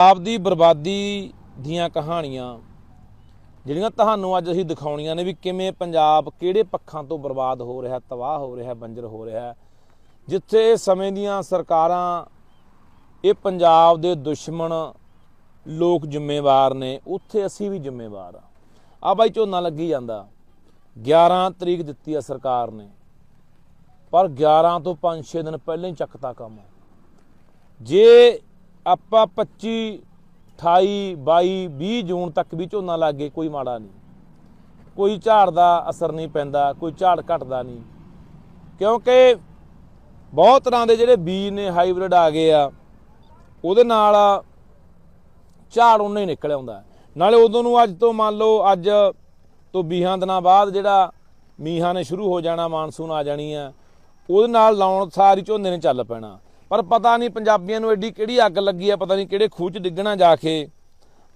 ਆਪ ਦੀ ਬਰਬਾਦੀ ਦੀਆਂ ਕਹਾਣੀਆਂ, ਜਿਹੜੀਆਂ ਤੁਹਾਨੂੰ ਅੱਜ ਅਸੀਂ ਦਿਖਾਉਣੀਆਂ ਨੇ ਵੀ ਕਿਵੇਂ ਪੰਜਾਬ ਕਿਹੜੇ ਪੱਖਾਂ ਤੋਂ ਬਰਬਾਦ ਹੋ ਰਿਹਾ, ਤਬਾਹ ਹੋ ਰਿਹਾ, ਬੰਜਰ ਹੋ ਰਿਹਾ ਜਿੱਥੇ ਇਸ ਸਮੇਂ ਦੀਆਂ ਸਰਕਾਰਾਂ, ਇਹ ਪੰਜਾਬ ਦੇ ਦੁਸ਼ਮਣ ਲੋਕ ਜ਼ਿੰਮੇਵਾਰ ਨੇ, ਉੱਥੇ ਅਸੀਂ ਵੀ ਜ਼ਿੰਮੇਵਾਰ ਆ ਆ ਬਾਈ ਝੋਨਾ ਲੱਗੀ ਜਾਂਦਾ। 11 ਤਰੀਕ ਦਿੱਤੀ ਆ ਸਰਕਾਰ ਨੇ। ਪਰ 11 ਤੋਂ 5-6 ਦਿਨ ਪਹਿਲਾਂ ਹੀ ਚੱਕਤਾ ਕੰਮ। ਜੇ ਆਪਾਂ 25 28 22 20 ਜੂਨ ਤੱਕ ਵੀ ਝੋਨਾ ਲਾਗੇ ਕੋਈ ਮਾੜਾ ਨਹੀਂ। ਕੋਈ ਝਾੜ ਦਾ ਅਸਰ ਨਹੀਂ ਪੈਂਦਾ, ਕੋਈ ਝਾੜ ਘਟਦਾ ਨਹੀਂ। ਕਿਉਂਕਿ ਬਹੁਤ ਤਰ੍ਹਾਂ ਦੇ ਜਿਹੜੇ ਬੀਜ ਨੇ, ਹਾਈਬ੍ਰਿਡ ਆ ਗਏ ਆ, ਉਹਦੇ ਨਾਲ ਝਾੜ ਉਹਨਾਂ ਹੀ ਨਿਕਲ ਆਉਂਦਾ। ਨਾਲੇ ਉਦੋਂ ਨੂੰ ਅੱਜ ਤੋਂ ਮੰਨ ਲਓ, ਅੱਜ ਤੋਂ 20 ਦਿਨਾਂ ਬਾਅਦ ਜਿਹੜਾ ਮੀਂਹਾਂ ਨੇ ਸ਼ੁਰੂ ਹੋ ਜਾਣਾ, ਮਾਨਸੂਨ ਆ ਜਾਣੀ ਆ, ਉਹਦੇ ਨਾਲ ਲਾਉਣ ਸਾਰੀ ਝੋਨੇ ਨੇ ਚੱਲ ਪੈਣਾ। ਪਰ ਪਤਾ ਨਹੀਂ ਪੰਜਾਬੀਆਂ ਨੂੰ ਐਡੀ ਕਿਹੜੀ ਅੱਗ ਲੱਗੀ ਆ, ਪਤਾ ਨਹੀਂ ਕਿਹੜੇ ਖੂਹ 'ਚ ਡਿੱਗਣਾ ਜਾ ਕੇ।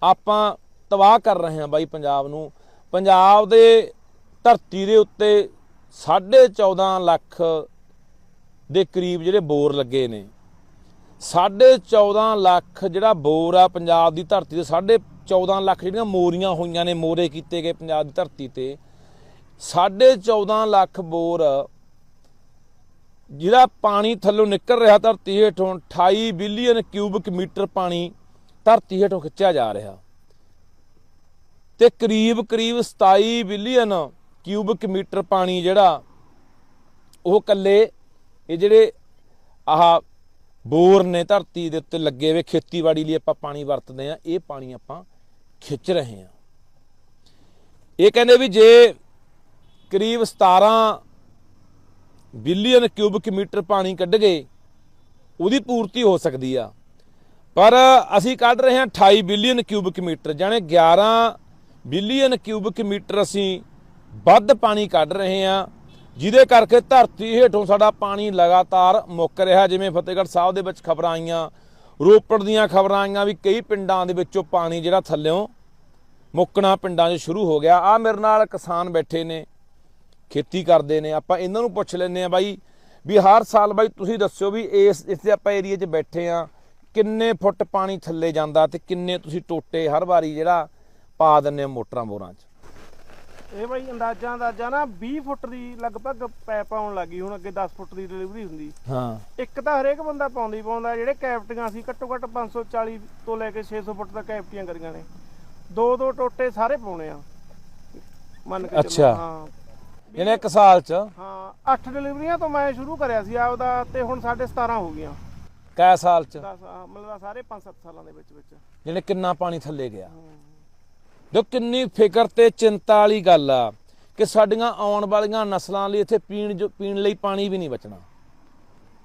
ਆਪਾਂ ਤਬਾਹ ਕਰ ਰਹੇ ਹਾਂ ਬਾਈ ਪੰਜਾਬ ਨੂੰ। ਪੰਜਾਬ ਦੇ ਧਰਤੀ ਦੇ ਉੱਤੇ 14.5 ਲੱਖ ਦੇ ਕਰੀਬ ਜਿਹੜੇ ਬੋਰ ਲੱਗੇ ਨੇ। 14.5 ਲੱਖ ਜਿਹੜਾ ਬੋਰ ਆ ਪੰਜਾਬ ਦੀ ਧਰਤੀ ਤੇ 14.5 ਲੱਖ ਜਿਹੜੀਆਂ ਮੋਰੀਆਂ ਹੋਈਆਂ ਨੇ, ਮੋਰੇ ਕੀਤੇ ਗਏ ਪੰਜਾਬ ਦੀ ਧਰਤੀ ਤੇ। 14.5 ਲੱਖ ਬੋਰ ਜਿਹੜਾ ਪਾਣੀ ਥੱਲੋਂ ਨਿਕਲ ਰਿਹਾ ਧਰਤੀ ਹੇਠੋਂ 28 ਬਿਲੀਅਨ ਕਿਊਬਿਕ ਮੀਟਰ ਪਾਣੀ ਧਰਤੀ ਹੇਠੋਂ ਖਿੱਚਿਆ ਜਾ ਰਿਹਾ। ਤੇ ਕਰੀਬ ਕਰੀਬ 27 ਬਿਲੀਅਨ ਕਿਊਬਿਕ ਮੀਟਰ ਪਾਣੀ ਜਿਹੜਾ, ਉਹ ਕੱਲੇ ਇਹ ਜਿਹੜੇ ਆਹ ਬੋਰ ਨੇ ਧਰਤੀ ਦੇ ਉੱਤੇ ਲੱਗੇ ਹੋਏ ਖੇਤੀਬਾੜੀ ਲਈ ਆਪਾਂ ਪਾਣੀ ਵਰਤਦੇ ਆ ਇਹ ਪਾਣੀ ਆਪਾਂ ਖਿੱਚ ਰਹੇ ਆ ਇਹ ਕਹਿੰਦੇ ਵੀ ਜੇ ਕਰੀਬ 17 ਬਿਲੀਅਨ ਕਿਊਬਿਕ ਮੀਟਰ ਪਾਣੀ ਕੱਢ ਗਏ ਉਹਦੀ ਪੂਰਤੀ ਹੋ ਸਕਦੀ ਆ। ਪਰ ਅਸੀਂ ਕੱਢ ਰਹੇ ਹਾਂ 28 ਬਿਲੀਅਨ ਕਿਊਬਿਕ ਮੀਟਰ ਜਾਨੇ 11 ਬਿਲੀਅਨ ਕਿਊਬਿਕ ਮੀਟਰ ਅਸੀਂ ਵੱਧ ਪਾਣੀ ਕੱਢ ਰਹੇ ਹਾਂ, ਜਿਹਦੇ ਕਰਕੇ ਧਰਤੀ ਹੇਠੋਂ ਸਾਡਾ ਪਾਣੀ ਲਗਾਤਾਰ ਮੁੱਕ ਰਿਹਾ। ਜਿਵੇਂ ਫਤਿਹਗੜ੍ਹ ਸਾਹਿਬ ਦੇ ਵਿੱਚ ਖਬਰਾਂ ਆਈਆਂ, ਰੋਪੜ ਦੀਆਂ ਖਬਰਾਂ ਆਈਆਂ ਵੀ ਕਈ ਪਿੰਡਾਂ ਦੇ ਵਿੱਚੋਂ ਪਾਣੀ ਜਿਹੜਾ ਥੱਲਿਓਂ ਮੁੱਕਣਾ ਪਿੰਡਾਂ 'ਚ ਸ਼ੁਰੂ ਹੋ ਗਿਆ। ਆ ਮੇਰੇ ਨਾਲ ਕਿਸਾਨ ਬੈਠੇ ਨੇ ਖੇਤੀ ਕਰਦੇ ਨੇ ਆਪਾਂ ਇਹਨਾਂ ਨੂੰ ਪੁੱਛ ਲੈਂਦੇ ਆ ਬਾਈ ਵੀ ਹਰ ਸਾਲ ਬਾਈ ਤੁਸੀਂ ਦੱਸਿਓ ਵੀ ਇਸ ਇੱਥੇ ਆਪਾਂ ਏਰੀਆ 'ਚ ਬੈਠੇ ਆ ਕਿੰਨੇ ਫੁੱਟ ਪਾਣੀ ਥੱਲੇ ਜਾਂਦਾ ਤੇ ਕਿੰਨੇ ਤੁਸੀਂ ਟੋਟੇ ਹਰ ਵਾਰੀ ਜਿਹੜਾ ਪਾ ਹੋ ਮੋਟਰਾਂ ਬੋਰਾਂ 'ਚ? ਇਹ ਬਾਈ ਅੰਦਾਜ਼ਾ ਅੰਦਾਜ਼ਾ ਨਾ 20 ਫੁੱਟ ਦੀ ਲਗਭਗ ਪੈਪ ਆਉਣ ਲੱਗੀ ਹੁਣ ਅੱਗੇ 10 ਫੁੱਟ ਦੀ ਡਿਲੀਵਰੀ ਹੁੰਦੀ। ਹਾਂ। ਇੱਕ ਤਾਂ ਹਰੇਕ ਬੰਦਾ ਪਾਉਂਦੀ ਪਾਉਂਦਾ ਜਿਹੜੇ ਕੈਪਟੀਆਂ ਸੀ ਘੱਟੋ ਘੱਟ 540 ਤੋਂ ਲੈ ਕੇ 600 ਫੁੱਟ ਤੱਕ ਕੈਪਟੀਆਂ ਕਰੀਆਂ ਨੇ। ਦੋ ਦੋ ਟੋਟੇ ਸਾਰੇ ਪਾਉਣੇ ਆ। ਮੰਨ ਕੇ ਚੱਲੋ। ਹਾਂ। ਇਹਨੇ ਇੱਕ ਸਾਲ 'ਚ। ਹਾਂ 8 ਡਿਲੀਵਰੀਆਂ ਤੋਂ ਮੈਂ ਸ਼ੁਰੂ ਕਰਿਆ ਸੀ ਆਪਦਾ ਤੇ ਹੁਣ ਸਾਡੇ 17 ਹੋ ਗਈਆਂ। ਕੈ ਸਾਲ 'ਚ? 10 ਮਤਲਬ ਸਾਰੇ 5-7 ਸਾਲਾਂ ਦੇ ਵਿੱਚ ਵਿੱਚ। ਜਿਹਨੇ ਕਿੰਨਾ ਪਾਣੀ ਥੱਲੇ ਗਿਆ। ਜੋ ਕਿੰਨੀ ਫਿਕਰ ਤੇ ਚਿੰਤਾ ਵਾਲੀ ਗੱਲ ਆ ਕਿ ਸਾਡੀਆਂ ਆਉਣ ਵਾਲੀਆਂ ਨਸਲਾਂ ਲਈ ਇੱਥੇ ਪੀਣ ਜੋ ਪੀਣ ਲਈ ਪਾਣੀ ਵੀ ਨਹੀਂ ਬਚਣਾ।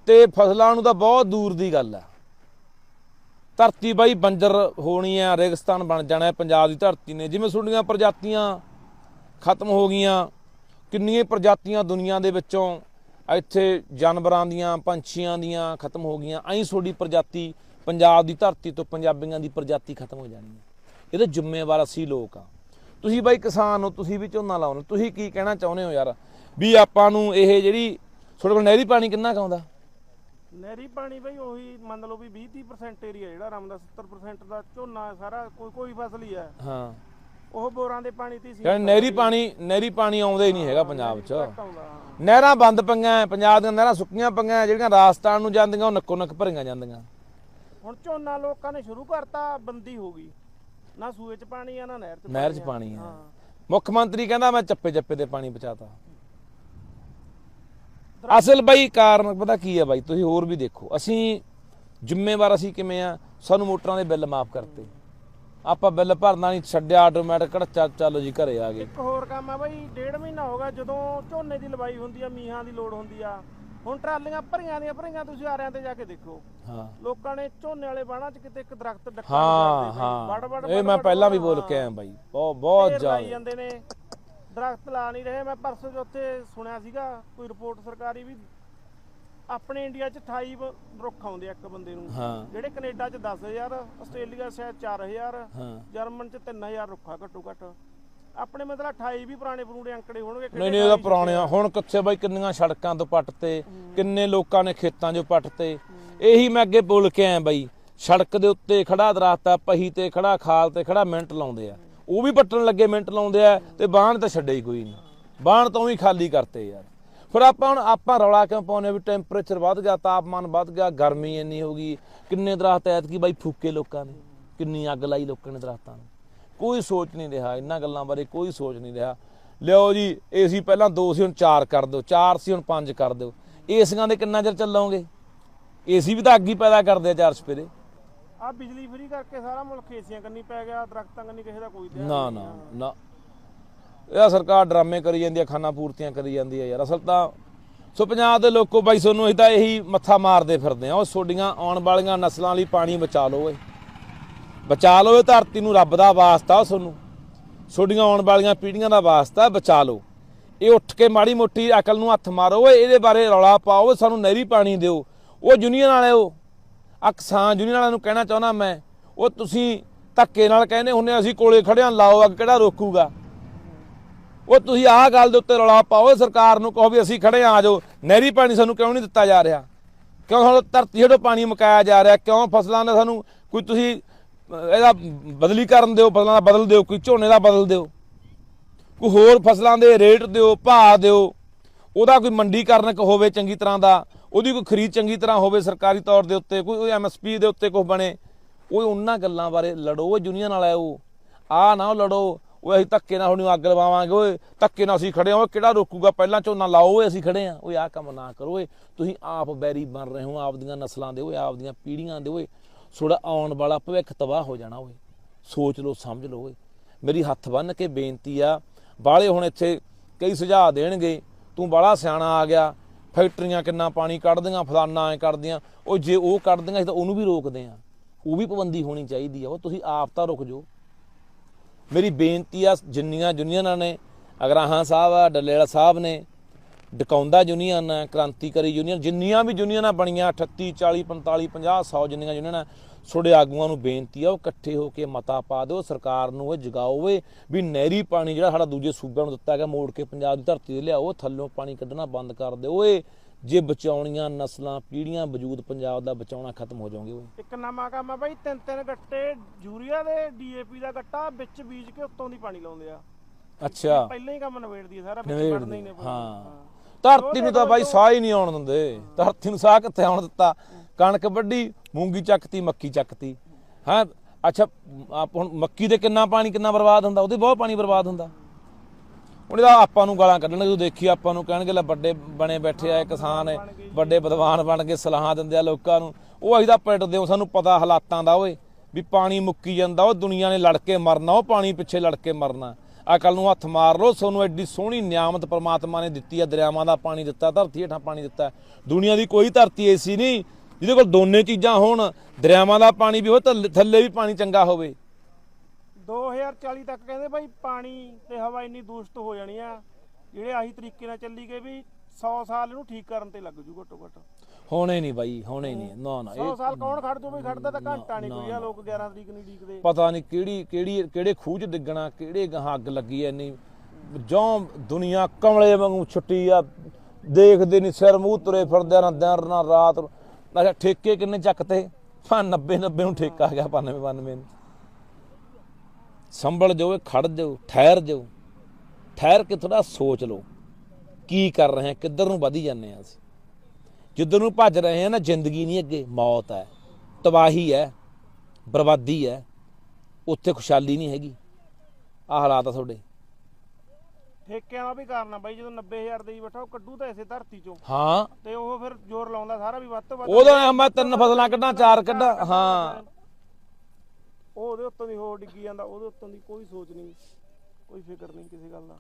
ਤੇ ਫਸਲਾਂ ਨੂੰ ਤਾਂ ਬਹੁਤ ਦੂਰ ਦੀ ਗੱਲ ਆ। ਧਰਤੀ ਬਾਈ ਬੰਜਰ ਹੋਣੀ ਆ ਰੇਗਿਸਤਾਨ ਬਣ ਜਾਣਾ ਪੰਜਾਬ ਦੀ ਧਰਤੀ ਨੇ। ਜਿਵੇਂ ਸੁਣੀਆਂ ਪ੍ਰਜਾਤੀਆਂ ਖਤਮ ਹੋ ਗਈਆਂ ਕਿੰਨੀਆਂ ਪ੍ਰਜਾਤੀਆਂ ਦੁਨੀਆ ਦੇ ਵਿੱਚੋਂ ਇੱਥੇ ਜਾਨਵਰਾਂ ਦੀਆਂ ਪੰਛੀਆਂ ਦੀਆਂ ਖਤਮ ਹੋ ਗਈਆਂ। ਐਂ ਤੁਹਾਡੀ ਪ੍ਰਜਾਤੀ ਪੰਜਾਬ ਦੀ ਧਰਤੀ ਤੋਂ ਪੰਜਾਬੀਆਂ ਦੀ ਪ੍ਰਜਾਤੀ ਖਤਮ ਹੋ ਜਾਣੀ ਹੈ। ਇਹਦੇ ਜ਼ਿੰਮੇਵਾਰ ਅਸੀਂ ਲੋਕ ਆ। ਤੁਸੀਂ ਬਾਈ ਕਿਸਾਨ ਹੋ ਤੁਸੀਂ ਵੀ ਝੋਨਾ ਲਾਉਣਾ। ਤੁਸੀਂ ਕੀ ਕਹਿਣਾ ਚਾਹੁੰਦੇ ਹੋ ਯਾਰ? ਵੀ ਆਪਾਂ ਨੂੰ ਇਹ ਜਿਹੜੀ ਤੁਹਾਡੇ ਕੋਲ ਨਹਿਰੀ ਪਾਣੀ ਕਿੰਨਾ ਕੁ ਆਉਂਦਾ? ਨਹਿਰੀ ਪਾਣੀ ਬਈ ਉਹੀ ਮੰਨ ਲਓ ਵੀ 20-30% ਏਰੀਆ ਜਿਹੜਾ ਰਮ ਦਾ 70% ਦਾ ਝੋਨਾ ਸਾਰਾ ਕੋਈ ਕੋਈ ਫਸਲ ਹੀ ਹੈ। ਹਾਂ। ਉਹ ਬੋਰਾਂ ਦੇ ਪਾਣੀ ਤੇ ਸੀ। ਕਹਿੰਦੇ ਨਹਿਰੀ ਪਾਣੀ ਨਹਿਰੀ ਪਾਣੀ ਆਉਂਦਾ ਹੀ ਨਹੀਂ ਹੈਗਾ ਪੰਜਾਬ 'ਚ। ਨਹਿਰਾਂ ਬੰਦ ਪਈਆਂ ਪੰਜਾਬ ਦੀਆਂ ਨਹਿਰਾਂ ਸੁੱਕੀਆਂ ਪਈਆਂ ਜਿਹੜੀਆਂ ਰਾਜਸਥਾਨ ਨੂੰ ਜਾਂਦੀਆਂ ਉਹ ਨੱਕੋ ਨੱਕ ਭਰੀਆਂ ਜਾਂਦੀਆਂ। ਹੁਣ ਝੋਨਾ ਲੋਕਾਂ ਨੇ ਸ਼ੁਰੂ ਕਰਤਾ ਬੰਦੀ ਹੋ ਗਈ। ਨਾ ਸੂਏ ਚ ਪਾਣੀ ਆ ਨਾ ਨਹਿਰ ਚ ਨਹਿਰ 'ਚ। ਪਾਣੀ ਆ। ਮੁੱਖ ਮੰਤਰੀ ਕਹਿੰਦਾ ਮੈਂ ਚੱਪੇ ਚੱਪੇ ਤੇ ਪਾਣੀ ਬਚਾਤਾ ਅਸਲ ਬਈ ਕਾਰਨ ਪਤਾ ਕੀ ਆ ਬਾਈ ਤੁਸੀਂ ਹੋਰ ਵੀ ਦੇਖੋ। ਅਸੀਂ ਜ਼ਿੰਮੇਵਾਰ ਅਸੀਂ ਕਿਵੇਂ ਆ? ਸਾਨੂੰ ਮੋਟਰਾਂ ਦੇ ਬਿੱਲ ਮਾਫ ਕਰਤੇ। ਆਪਾਂ ਬਿੱਲ ਭਰਨਾ ਨਹੀਂ ਛੱਡਿਆ ਆਟੋਮੈਟਿਕ ਘੜਚਾ ਚੱਲੋ ਜੀ ਘਰੇ ਆ ਗਏ। ਇੱਕ ਹੋਰ ਕੰਮ ਆ ਬਈ ਡੇਢ ਮਹੀਨਾ ਹੋ ਗਿਆ ਜਦੋਂ ਝੋਨੇ ਦੀ ਲਵਾਈ ਹੁੰਦੀ ਆ ਮੀਂਹਾਂ ਦੀ ਲੋੜ ਹੁੰਦੀ ਆ। ਹੁਣ ਟਰਾਲੀਆਂ ਭਰੀਆਂ ਦੀਆਂ ਭਰੀਆਂ ਤੁਸੀਂ ਆਰਿਆਂ ਤੇ ਜਾ ਕੇ ਦੇਖੋ। ਹਾਂ। ਲੋਕਾਂ ਨੇ ਝੋਨੇ ਵਾਲੇ ਬਾਣਾ ਚ ਕਿਤੇ ਇੱਕ ਦਰਖਤ ਡੱਕਾ ਹਾਂ ਹਾਂ। ਇਹ ਮੈਂ ਪਹਿਲਾਂ ਵੀ ਬੋਲ ਕੇ ਆਇਆ ਬਾਈ। ਬਹੁਤ ਬਹੁਤ ਜ਼ਿਆਦਾ। ਜਾਂਦੇ ਨੇ। ਦਰਖਤ ਲਾ ਨਹੀਂ ਰਹੇ। ਮੈਂ ਪਰਸੋਂ ਜੋ ਉੱਥੇ ਸੁਣਿਆ ਸੀਗਾ ਕੋਈ ਰਿਪੋਰਟ ਸਰਕਾਰੀ ਵੀ ਆਪਣੇ ਇੰਡੀਆ 'ਚ 28 ਬ- ਰੁੱਖ ਆਉਂਦੇ ਆ ਇੱਕ ਬੰਦੇ ਨੂੰ। ਹਾਂ। ਜਿਹੜੇ ਕੈਨੇਡਾ 'ਚ 10000 ਆਸਟ੍ਰੇਲੀਆ 'ਚ ਸ਼ਾਇਦ 4000 ਹਾਂ। ਜਰਮਨ 'ਚ 3000 ਰੁੱਖਾ ਘੱਟੋ ਘੱਟ ਆਪਣੇ ਮਤਲਬ 28 ਵੀ ਪੁਰਾਣੇ ਪੁਰਾਣੇ ਅੰਕੜੇ ਹੋਣਗੇ ਨਹੀਂ ਨਹੀਂ ਉਹਦਾ ਪੁਰਾਣੇ ਆ। ਹੁਣ ਕਿੱਥੇ ਬਾਈ ਕਿੰਨੀਆਂ ਸੜਕਾਂ ਤੋਂ ਪੱਟ ਤੇ ਕਿੰਨੇ ਲੋਕਾਂ ਨੇ ਖੇਤਾਂ 'ਚੋਂ ਪੱਟ ਤੇ ਇਹੀ ਮੈਂ ਅੱਗੇ ਬੋਲ ਕੇ ਆਇਆ ਬਾਈ। ਸੜਕ ਦੇ ਉੱਤੇ ਖੜਾ ਦਰਖਤ ਆ ਪਹੀ ਤੇ ਖੜਾ ਖਾਲ ਤੇ ਖੜਾ ਮਿੰਟ ਲਾਉਂਦੇ ਆ। ਉਹ ਵੀ ਪੱਟਣ ਲੱਗੇ ਮਿੰਟ ਲਾਉਂਦੇ ਆ ਤੇ ਬਾਣ ਤਾਂ ਛੱਡੇ ਹੀ ਕੋਈ ਨਹੀਂ। ਬਾਣ ਤੋਂ ਵੀ ਖਾਲੀ ਕਰਤੇ ਯਾਰ। ਫਿਰ ਆਪਾਂ ਹੁਣ ਆਪਾਂ ਰੌਲਾ ਕਿਉਂ ਪਾਉਨੇ ਵੀ ਟੈਂਪਰੇਚਰ ਵੱਧ ਗਿਆ ਤਾਪਮਾਨ ਵੱਧ ਗਿਆ ਗਰਮੀ ਇੰਨੀ ਹੋ ਗਈ। ਕਿੰਨੇ ਦਰਖਤ ਐਤਕੀ ਬਾਈ ਫੂਕੇ ਲੋਕਾਂ ਨੇ ਕਿੰਨੀ ਅੱਗ ਲਾਈ ਲੋਕਾਂ ਨੇ ਦਰਖਤਾਂ ਨੂੰ। ਕੋਈ ਸੋਚ ਨਹੀਂ ਰਿਹਾ ਇਹਨਾਂ ਗੱਲਾਂ ਬਾਰੇ ਕੋਈ ਸੋਚ ਨਹੀਂ ਰਿਹਾ। ਲਿਓ ਜੀ ਏਸੀ ਪਹਿਲਾਂ 2 ਸੀ ਹੁਣ 4 ਕਰ ਦਿਓ 4 ਸੀ ਹੁਣ 5 ਕਰ ਦਿਓ। ਏਸੀਆਂ ਦੇ ਕਿੰਨਾ ਚਿਰ ਚੱਲੋਗੇ? ਏਸੀ ਵੀ ਤਾਂ ਅੱਗ ਹੀ ਪੈਦਾ ਕਰਦੇ ਆ ਚਾਰ ਸਪੇਰੇ ਆ ਬਿਜਲੀ ਫਰੀ ਕਰਕੇ ਸਾਰਾ ਮੁਲਕ ਏਸੀਆਂ ਕੰਨੀ ਪੈ ਗਿਆ ਦਰਖਤਾਂ ਕੰਨੀ ਕਿਸੇ ਦਾ ਕੋਈ ਧਿਆਨ ਨਾ ਨਾ ਨਾ। ਇਹ ਸਰਕਾਰ ਡਰਾਮੇ ਕਰੀ ਜਾਂਦੀ ਆ, ਖਾਨਾ ਪੂਰਤੀਆਂ ਕਰੀ ਜਾਂਦੀ ਆ ਯਾਰ। ਅਸਲ ਤਾਂ ਸੋ ਪੰਜਾਬ ਦੇ ਲੋਕੋ ਬਾਈ ਤੁਹਾਨੂੰ ਅਸੀਂ ਤਾਂ ਇਹੀ ਮੱਥਾ ਮਾਰਦੇ ਫਿਰਦੇ ਆ। ਉਹ ਤੁਹਾਡੀਆਂ ਆਉਣ ਵਾਲੀਆਂ ਨਸਲਾਂ ਲਈ ਪਾਣੀ ਬਚਾ ਲਓ ਓਏ। ਬਚਾ ਲਓ ਇਹ ਧਰਤੀ ਨੂੰ ਰੱਬ ਦਾ ਵਾਸਤਾ ਤੁਹਾਨੂੰ ਤੁਹਾਡੀਆਂ ਆਉਣ ਵਾਲੀਆਂ ਪੀੜ੍ਹੀਆਂ ਦਾ ਵਾਸਤਾ ਬਚਾ ਲਓ। ਇਹ ਉੱਠ ਕੇ ਮਾੜੀ ਮੋਟੀ ਅਕਲ ਨੂੰ ਹੱਥ ਮਾਰੋ ਓਏ, ਇਹਦੇ ਬਾਰੇ ਰੌਲਾ ਪਾਓ ਸਾਨੂੰ ਨਹਿਰੀ ਪਾਣੀ ਦਿਓ। ਉਹ ਯੂਨੀਅਨ ਵਾਲਿਓ ਆ ਕਿਸਾਨ ਯੂਨੀਅਨ ਵਾਲਿਆਂ ਨੂੰ ਕਹਿਣਾ ਚਾਹੁੰਦਾ ਮੈਂ, ਉਹ ਤੁਸੀਂ ਧੱਕੇ ਨਾਲ ਕਹਿੰਦੇ ਹੁੰਨੇ ਅਸੀਂ ਕੋਲੇ ਖੜਿਆਂ ਲਾਓ ਅੱਗ ਕਿਹੜਾ ਰੋਕੂਗਾ? ਉਹ ਤੁਸੀਂ ਆਹ ਗੱਲ ਦੇ ਉੱਤੇ ਰੌਲਾ ਪਾਓ ਸਰਕਾਰ ਨੂੰ ਕਹੋ ਵੀ ਅਸੀਂ ਖੜੇ ਆ ਜਾਓ। ਨਹਿਰੀ ਪਾਣੀ ਸਾਨੂੰ ਕਿਉਂ ਨਹੀਂ ਦਿੱਤਾ ਜਾ ਰਿਹਾ? ਕਿਉਂ ਸਾਨੂੰ ਧਰਤੀ ਹੇਠੋਂ ਪਾਣੀ ਮਕਾਇਆ ਜਾ ਰਿਹਾ? ਕਿਉਂ ਫਸਲਾਂ ਦਾ ਸਾਨੂੰ ਕੋਈ ਤੁਸੀਂ ਇਹਦਾ ਬਦਲੀ ਕਰਨ ਦਿਓ, ਫਸਲਾਂ ਦਾ ਬਦਲ ਦਿਓ, ਕੋਈ ਝੋਨੇ ਦਾ ਬਦਲ ਦਿਓ? ਕੋਈ ਹੋਰ ਫਸਲਾਂ ਦੇ ਰੇਟ ਦਿਓ, ਭਾਅ ਦਿਓ? ਉਹਦਾ ਕੋਈ ਮੰਡੀਕਰਨ ਹੋਵੇ ਚੰਗੀ ਤਰ੍ਹਾਂ ਦਾ, ਉਹਦੀ ਕੋਈ ਖਰੀਦ ਚੰਗੀ ਤਰ੍ਹਾਂ ਹੋਵੇ ਸਰਕਾਰੀ ਤੌਰ ਦੇ ਉੱਤੇ, ਕੋਈ ਐਮਐਸਪੀ ਦੇ ਉੱਤੇ ਕੁਝ ਬਣੇ, ਉਹ ਉਹਨਾਂ ਗੱਲਾਂ ਬਾਰੇ ਲੜੋ ਉਹ ਯੂਨੀਅਨ ਵਾਲਾ ਉਹ ਆ ਨਾ ਉਹ ਲੜੋ ਉਹ ਅਸੀਂ ਧੱਕੇ ਨਾਲ ਤੁਹਾਨੂੰ ਅੱਗ ਲਵਾਵਾਂਗੇ, ਓਏ ਧੱਕੇ ਨਾਲ ਅਸੀਂ ਖੜੇ ਹਾਂ, ਓਏ ਕਿਹੜਾ ਰੋਕੂਗਾ? ਪਹਿਲਾਂ ਝੋਨਾ ਲਾਓ ਓਏ, ਅਸੀਂ ਖੜੇ ਹਾਂ। ਓਏ ਆਹ ਕੰਮ ਨਾ ਕਰੋ ਓਏ। ਤੁਸੀਂ ਆਪ ਬੈਰੀ ਬਣ ਰਹੇ ਹੋ ਆਪਦੀਆਂ ਨਸਲਾਂ ਦੇ ਓਏ ਆਪਦੀਆਂ ਪੀੜ੍ਹੀਆਂ ਦੇ ਓਏ। ਥੋੜਾ ਆਉਣ ਵਾਲਾ ਭਵਿੱਖ ਤਬਾਹ ਹੋ ਜਾਣਾ ਓਏ। ਸੋਚ ਲਓ, ਸਮਝ ਲਓ ਓਏ। ਮੇਰੀ ਹੱਥ ਬੰਨ ਕੇ ਬੇਨਤੀ ਆ ਬਾਲੇ ਹੁਣ ਇੱਥੇ ਕਈ ਸੁਝਾਅ ਦੇਣਗੇ। ਤੂੰ ਬਾਲਾ ਸਿਆਣਾ ਆ ਗਿਆ, ਫੈਕਟਰੀਆਂ ਕਿੰਨਾ ਪਾਣੀ ਕੱਢਦੀਆਂ, ਫਲਾਨਾ ਐ ਕਰਦੀਆਂ। ਉਹ ਜੇ ਉਹ ਕੱਢਦੀਆਂ, ਅਸੀਂ ਤਾਂ ਉਹਨੂੰ ਵੀ ਰੋਕਦੇ ਆ ਉਹ ਵੀ ਪਾਬੰਦੀ ਹੋਣੀ ਚਾਹੀਦੀ ਆ। ਉਹ ਤੁਸੀਂ ਆਪ ਤਾਂ ਰੁਕ ਜਾਓ। ਮੇਰੀ ਬੇਨਤੀ ਆ ਜਿੰਨੀਆਂ ਯੂਨੀਅਨਾਂ ਨੇ ਅਗਰਾਹਾਂ ਸਾਹਿਬ ਆ ਡੱਲੇਲਾ ਸਾਹਿਬ ਨੇ ਡਕਾਉਂਦਾ ਯੂਨੀਅਨ ਆ, ਕ੍ਰਾਂਤੀਕਾਰੀ ਯੂਨੀਅਨ ਜਿੰਨੀਆਂ ਵੀ ਯੂਨੀਅਨਾਂ ਬਣੀਆਂ 38 40 45 50 100 ਜਿੰਨੀਆਂ ਯੂਨੀਅਨਾਂ ਛੋੜੇ ਆਗੂਆਂ ਨੂੰ ਬੇਨਤੀ ਆ ਉਹ ਇਕੱਠੇ ਹੋ ਕੇ ਮਤਾ ਪਾ ਦਿਓ ਸਰਕਾਰ ਨੂੰ ਇਹ ਜਗਾਓ ਓਏ ਵੀ ਨਹਿਰੀ ਪਾਣੀ ਜਿਹੜਾ ਸਾਡਾ ਦੂਜੇ ਸੂਬਿਆਂ ਨੂੰ ਦਿੱਤਾ ਗਿਆ ਮੋੜ ਕੇ ਪੰਜਾਬ ਦੀ ਧਰਤੀ ਤੇ ਲਿਆਓ ਥੱਲੋਂ ਪਾਣੀ ਕੱਢਣਾ ਬੰਦ ਕਰ ਦਿਓ ਓਏ। ਜੇ ਬਚਾਉਣੀਆਂ ਨਸਲਾਂ ਪੀੜ੍ਹੀਆਂ ਵਜੂਦ ਪੰਜਾਬ ਦਾ ਬਚਾਉਣਾ ਖਤਮ ਹੋ ਜਾਓਗੇ ਇੱਕ ਨਵਾਂ ਕੰਮ ਆ ਬਾਈ ਤਿੰਨ ਤਿੰਨ ਗੱਟੇ ਯੂਰੀਆ ਦੇ ਡੀਏਪੀ ਦਾ ਗੱਟਾ ਵਿੱਚ ਬੀਜ ਕੇ ਉੱਤੋਂ ਦੀ ਪਾਣੀ ਲਾਉਂਦੇ ਆ। ਅੱਛਾ। ਪਹਿਲਾਂ ਹੀ ਕੰਮ ਨਵੇੜਦੀ ਸਾਰਾ ਵਿੱਚ ਵੜਨਾ ਹੀ ਨੇ। ਹਾਂ। ਧਰਤੀ ਨੂੰ ਤਾਂ ਬਾਈ ਸਾਹ ਹੀ ਨਹੀਂ ਆਉਣ ਦਿੰਦੇ। ਧਰਤੀ ਨੂੰ ਸਾਹ ਕਿੱਥੇ ਆਉਣ ਦਿੱਤਾ? ਕਣਕ ਵੱਢੀ ਮੂੰਗੀ ਚੱਕਤੀ ਮੱਕੀ ਚੱਕਤੀ। ਹਾਂ? ਅੱਛਾ ਆਪ ਹੁਣ ਮੱਕੀ ਦੇ ਕਿੰਨਾ ਪਾਣੀ ਕਿੰਨਾ ਬਰਬਾਦ ਹੁੰਦਾ? ਉਹਦੇ ਬਹੁਤ ਪਾਣੀ ਬਰਬਾਦ ਹੁੰਦਾ। ਉਹਨੇ ਇਹਦਾ ਆਪਾਂ ਨੂੰ ਗਾਲਾਂ ਕੱਢਣਗੇ ਤੂੰ ਦੇਖੀ ਆਪਾਂ ਨੂੰ ਕਹਿਣਗੇ, ਲੈ ਵੱਡੇ ਬਣੇ ਬੈਠੇ ਆ ਕਿਸਾਨ ਵੱਡੇ ਵਿਦਵਾਨ ਬਣ ਕੇ ਸਲਾਹਾਂ ਦਿੰਦੇ ਆ ਲੋਕਾਂ ਨੂੰ। ਉਹ ਅਸੀਂ ਤਾਂ ਪਿੱਟਦੇ ਹਾਂ, ਸਾਨੂੰ ਪਤਾ ਹਾਲਾਤਾਂ ਦਾ ਓਏ, ਵੀ ਪਾਣੀ ਮੁੱਕੀ ਜਾਂਦਾ, ਉਹ ਦੁਨੀਆ ਨੇ ਲੜ ਕੇ ਮਰਨਾ, ਉਹ ਪਾਣੀ ਪਿੱਛੇ ਲੜ ਕੇ ਮਰਨਾ। ਅਕਲ ਨੂੰ ਹੱਥ ਮਾਰ ਲਓ ਤੁਹਾਨੂੰ ਐਡੀ ਸੋਹਣੀ ਨਿਆਮਤ ਪ੍ਰਮਾਤਮਾ ਨੇ ਦਿੱਤੀ ਆ, ਦਰਿਆਵਾਂ ਦਾ ਪਾਣੀ ਦਿੱਤਾ, ਧਰਤੀ ਹੇਠਾਂ ਪਾਣੀ ਦਿੱਤਾ। ਦੁਨੀਆ ਦੀ ਕੋਈ ਧਰਤੀ ਐਸੀ ਨਹੀਂ, ਜਿਹਦੇ ਕੋਲ ਦੋਨੇ ਚੀਜ਼ਾਂ ਹੋਣ, ਦਰਿਆਵਾਂ ਦਾ ਪਾਣੀ ਵੀ ਹੋਵੇ, ਥੱਲੇ- ਥੱਲੇ ਵੀ ਪਾਣੀ ਚੰਗਾ ਹੋਵੇ। 2040 ਤੱਕ ਕਹਿੰਦੇ ਬਾਈ ਪਾਣੀ ਤੇ ਹਵਾ ਇੰਨੀ ਦੂਸ਼ਿਤ ਹੋ ਜਾਣੀ ਆ ਜਿਹੜੇ ਆਹੀ ਤਰੀਕੇ ਨਾਲ ਚੱਲੀ ਗਏ ਵੀ 100 ਸਾਲ ਇਹਨੂੰ ਠੀਕ ਕਰਨ ਤੇ ਲੱਗ ਜੂ ਘੱਟੋ ਘੱਟ। ਹੋਣੇ ਨਹੀਂ ਬਾਈ ਹੋਣੇ ਨਹੀਂ ਨਾ ਨਾ 100 ਇਹ ਸਾਲ ਕੌਣ ਖੜ ਜੂ ਬਈ? ਖੜਦਾ ਤਾਂ ਘੰਟਾ ਨਹੀਂ ਕੋਈ ਆ ਲੋਕ 11 ਤਰੀਕ ਨੂੰ ਡੀਕਦੇ ਪਤਾ ਨਹੀਂ ਕਿਹੜੀ ਕਿਹੜੀ ਕਿਹੜੇ 'ਚ ਡਿੱਗਣਾ ਕਿਹੜੇ ਗਾਹਾਂ ਅੱਗ ਲੱਗੀ ਐ ਇੰਨੀ। ਜੋਂ ਦੁਨੀਆ ਕਮਲੇ ਵਾਂਗੂ ਛੁੱਟੀ ਆ ਦੇਖਦੇ ਨਹੀਂ ਸਿਰ ਮੂੰਹ ਤੁਰੇ ਫਿਰਦੇ ਨਾ ਦਿਨ ਨਾ ਰਾਤ। ਅੱਛਾ ਠੇਕੇ ਕਿੰਨੇ ਚੱਕਤੇ? ਹਾਂ 90 90 ਨੂੰ ਠੇਕਾ ਗਿਆ 92 92 ਨੂੰ। ਸੰਭਲ ਜਾਓ ਇਹ ਖੜ ਜਾਓ ਠਹਿਰ ਜਾਓ। ਠਹਿਰ ਕੇ ਥੋੜਾ ਸੋਚ ਲਓ ਕੀ ਕਰ ਰਹੇ ਹਾਂ ਕਿੱਧਰ ਨੂੰ ਵਧੀ ਜਾਂਦੇ ਆ ਅਸੀਂ। ਜਿੱਧਰ ਨੂੰ ਭੱਜ ਰਹੇ ਹਾਂ ਨਾ ਜ਼ਿੰਦਗੀ ਨਹੀਂ ਅੱਗੇ ਮੌਤ ਹੈ ਤਬਾਹੀ ਹੈ ਬਰਬਾਦੀ ਹੈ ਉੱਥੇ ਖੁਸ਼ਹਾਲੀ ਨਹੀਂ ਹੈਗੀ। ਆ ਹਾਲਾਤ ਆ ਤੁਹਾਡੇ। ਠੇਕਿਆਂ ਦਾ ਵੀ ਕਰਨਾ ਬਾਈ ਜਦੋਂ 90000 ਦੇਈ ਬੈਠਾ ਉਹ ਕੱਢੂ ਤਾਂ ਐਸੇ ਧਰਤੀ ਚੋਂ। ਹਾਂ। ਤੇ ਉਹ ਫਿਰ ਜ਼ੋਰ ਲਾਉਂਦਾ ਸਾਰਾ ਵੀ ਵੱਧ ਤੋਂ ਵੱਧ ਉਹਦਾ ਮੈਂ ਤਿੰਨ ਫਸਲਾਂ ਕੱਢਾਂ ਚਾਰ ਕੱਢਾਂ ਹਾਂ। ਉਹ ਉਹਦੇ ਉੱਤੋਂ ਦੀ ਹੋਰ ਡਿੱਗੀ ਜਾਂਦਾ, ਉਹਦੇ ਉੱਤੋਂ ਦੀ ਕੋਈ ਸੋਚ ਨਹੀਂ, ਕੋਈ ਫਿਕਰ ਨਹੀਂ ਕਿਸੇ ਗੱਲ ਦਾ।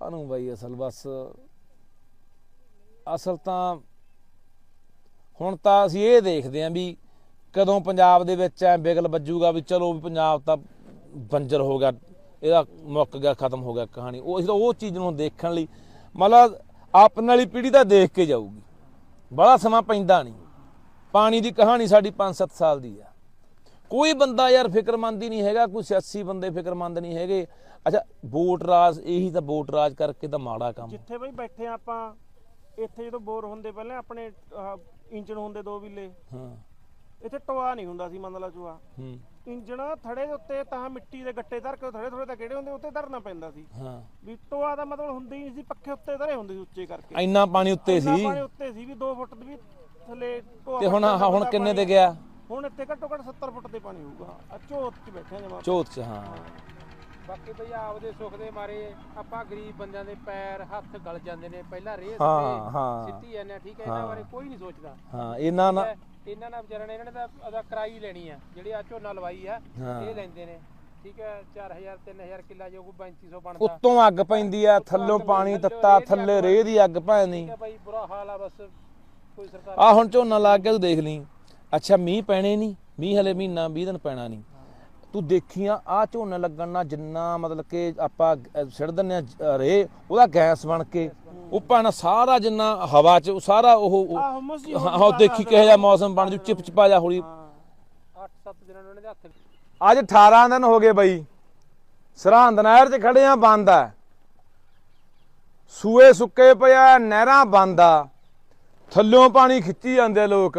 ਕਾਨੂੰ ਬਾਈ ਅਸਲ ਬਸ, ਅਸਲ ਤਾਂ ਹੁਣ ਤਾਂ ਅਸੀਂ ਇਹ ਦੇਖਦੇ ਆਂ ਵੀ ਕਦੋਂ ਪੰਜਾਬ ਦੇ ਵਿੱਚ ਐ ਬਿਗਲ ਵੱਜੂਗਾ ਵੀ ਚਲੋ ਵੀ ਪੰਜਾਬ ਤਾਂ ਬੰਜਰ ਹੋ ਗਿਆ, ਇਹਦਾ ਮੁੱਕ ਗਿਆ, ਖਤਮ ਹੋ ਗਿਆ ਕਹਾਣੀ। ਉਹ ਅਸੀਂ ਤਾਂ ਉਹ ਚੀਜ਼ ਨੂੰ ਦੇਖਣ ਲਈ, ਮਤਲਬ ਆਪਣ ਵਾਲੀ ਪੀੜ੍ਹੀ ਤਾਂ ਦੇਖ ਕੇ ਜਾਊਗੀ। ਬੜਾ ਸਮਾਂ ਪੈਂਦਾ ਨਹੀਂ। ਪਾਣੀ ਦੀ ਕਹਾਣੀ ਸਾਡੀ 5-7 ਸਾਲ ਦੀ ਆ। ਕੋਈ ਬੰਦਾ ਯਾਰ ਫਿਕਰਮੰਦ ਹੀ ਨਹੀਂ ਹੈਗਾ ਕੋਈ ਸਿਆਸੀ ਬੰਦੇ ਫਿਕਰਮੰਦ ਨਹੀਂ ਹੈਗੇ। ਅੱਛਾ ਵੋਟ ਰਾਜ ਇਹੀ ਤਾਂ ਵੋਟ ਰਾਜ ਕਰਕੇ ਤਾਂ ਮਾੜਾ ਕੰਮ। ਜਿੱਥੇ ਬਈ ਬੈਠੇ ਆਪਾਂ ਇੱਥੇ ਜਦੋਂ ਬੋਰ ਹੁੰਦੇ ਪਹਿਲਾਂ ਆਪਣੇ ਇੰਜਣ ਹੁੰਦੇ ਦੋ ਵਿਲੇ। ਹਾਂ। ਇੱਥੇ ਟੋਆ ਨਹੀਂ ਹੁੰਦਾ ਸੀ ਮੰਨ ਲਾ ਚੂਹਾ। ਹੂੰ। ਇੰਜਣ ਥੜੇ ਦੇ ਉੱਤੇ ਤਾਂ ਮਿੱਟੀ ਦੇ ਗੱਟੇ ਧਰ ਕੇ ਥੜੇ ਥੋੜੇ ਤਾਂ ਕਿਹੜੇ ਹੁੰਦੇ ਉੱਤੇ ਧਰਨਾ ਪੈਂਦਾ ਸੀ। ਹਾਂ। ਵੀ ਟੋਆ ਦਾ ਮਤਲਬ ਹੁੰਦਾ ਹੀ ਨਹੀਂ ਸੀ ਪੱਖੇ ਉੱਤੇ ਧਰੇ ਹੁੰਦੇ ਸੀ ਉੱਚੇ ਕਰਕੇ। ਇੰਨਾ ਪਾਣੀ ਉੱਤੇ ਸੀ। ਪਾਣੀ ਉੱਤੇ ਸੀ ਵੀ 2 ਫੁੱਟ ਦੀ ਵੀ ਥੱਲੇ ਟੋਆ ਤੇ ਹੁਣ ਹੁਣ ਕਿੰਨੇ ਤੇ ਪਾਣੀ- ਗਿਆ? ਹੁਣ ਇੱਥੇ ਘੱਟੋ ਘੱਟ 70 ਫੁੱਟ ਤੇ ਪਾਣੀ ਹੋਊਗਾ। ਆ ਝੋਤ 'ਚ ਬੈਠੇ ਜਮਾ ਚੌਥ ਚ ਹਾਂ। ਬਾਕੀ ਭਈ ਆਪਦੇ ਸੁੱਖ ਦੇ ਮਾਰੇ ਆਪਾਂ ਗਰੀਬ ਬੰਦਿਆਂ ਦੇ ਪੈਰ ਹੱਥ ਗਲ ਜਾਂਦੇ ਨੇ। ਪਹਿਲਾਂ ਰੇਹ ਹਾਂ, ਹਾਂ। ਸਿੱਟੀ ਜਾਂਦੇ ਆ ਠੀਕ ਹੈ ਇਹਨਾਂ ਹਾਂ। ਬਾਰੇ ਕੋਈ ਨਹੀਂ ਸੋਚਦਾ। ਹਾਂ ਇਹਨਾਂ ਨਾ ਇਹ- ਇਹਨਾਂ ਨਾਲ ਵਿਚਾਰਿਆਂ ਨੇ ਇਹਨਾਂ ਨੇ ਤਾਂ ਅਦਾ ਕਰਾਈ ਲੈਣੀ ਆ ਜਿਹੜੀ ਆ ਝੋਨਾ ਲਵਾਈ ਆ ਹਾਂ। ਇਹ ਲੈਂਦੇ ਨੇ। ਠੀਕ ਹੈ 4000 3000 ਕਿੱਲਾ ਜੋ ਕੋਈ 3500 ਬਣਦਾ। ਉੱਤੋਂ ਅੱਗ ਪੈਂਦੀ ਆ ਥੱਲੋਂ ਪਾਣੀ ਤੱਤਾ ਥੱਲੇ ਰੇਹ ਦੀ ਅੱਗ ਪੈਣੀ। ਠੀਕ ਹੈ ਭਾਈ ਬੁਰਾ ਹਾਲ ਆ ਬਸ ਕੋਈ ਸਰਕਾਰ ਆ ਹੁਣ ਝੋਨਾ ਲੱਗ ਗਿਆ ਤੂੰ ਦੇਖ ਲਈ। ਅੱਛਾ ਮੀਂਹ ਪੈਣੇ ਨਹੀਂ ਮੀਂਹ ਹਲੇ ਮਹੀਨਾ 20 ਦਿਨ ਪੈਣਾ ਨਹੀਂ। ਤੂੰ ਦੇਖੀਆਂ ਆ ਝੋਨਾ ਲੱਗਣ ਨਾਲ ਜਿੰਨਾ ਮਤਲਬ ਕਿ ਆਪਾਂ ਸਿੱਟ ਦਿੰਨੇ ਆ ਰੇ ਉਹਦਾ ਗੈਸ ਬਣ ਕੇ ਉਹ ਪਾਣਾ ਸਾਰਾ ਜਿੰਨਾ ਹਵਾ ਚ ਉਹ ਸਾਰਾ ਉਹ ਹਾਂ ਦੇਖੀ ਕਿਹੋ ਜਿਹਾ ਮੌਸਮ ਬਣ ਜੂ ਚਿਪ ਚਿਪਾ ਜਾ ਹੋਲੀ। 8-7 ਦਿਨਾਂ ਨੂੰ ਇਹਨਾਂ ਦੇ ਹੱਥ ਅੱਜ 18 ਦਿਨ ਹੋ ਗਏ ਬਈ। ਸਰਹੰਦ ਨਹਿਰ 'ਚ ਖੜੇ ਆ ਬੰਦ ਆ। ਸੂਏ ਸੁੱਕੇ ਪਿਆ ਨਹਿਰਾਂ ਬੰਦ ਆ। ਥੱਲਿਓਂ ਪਾਣੀ ਖਿੱਚੀ ਜਾਂਦੇ ਲੋਕ।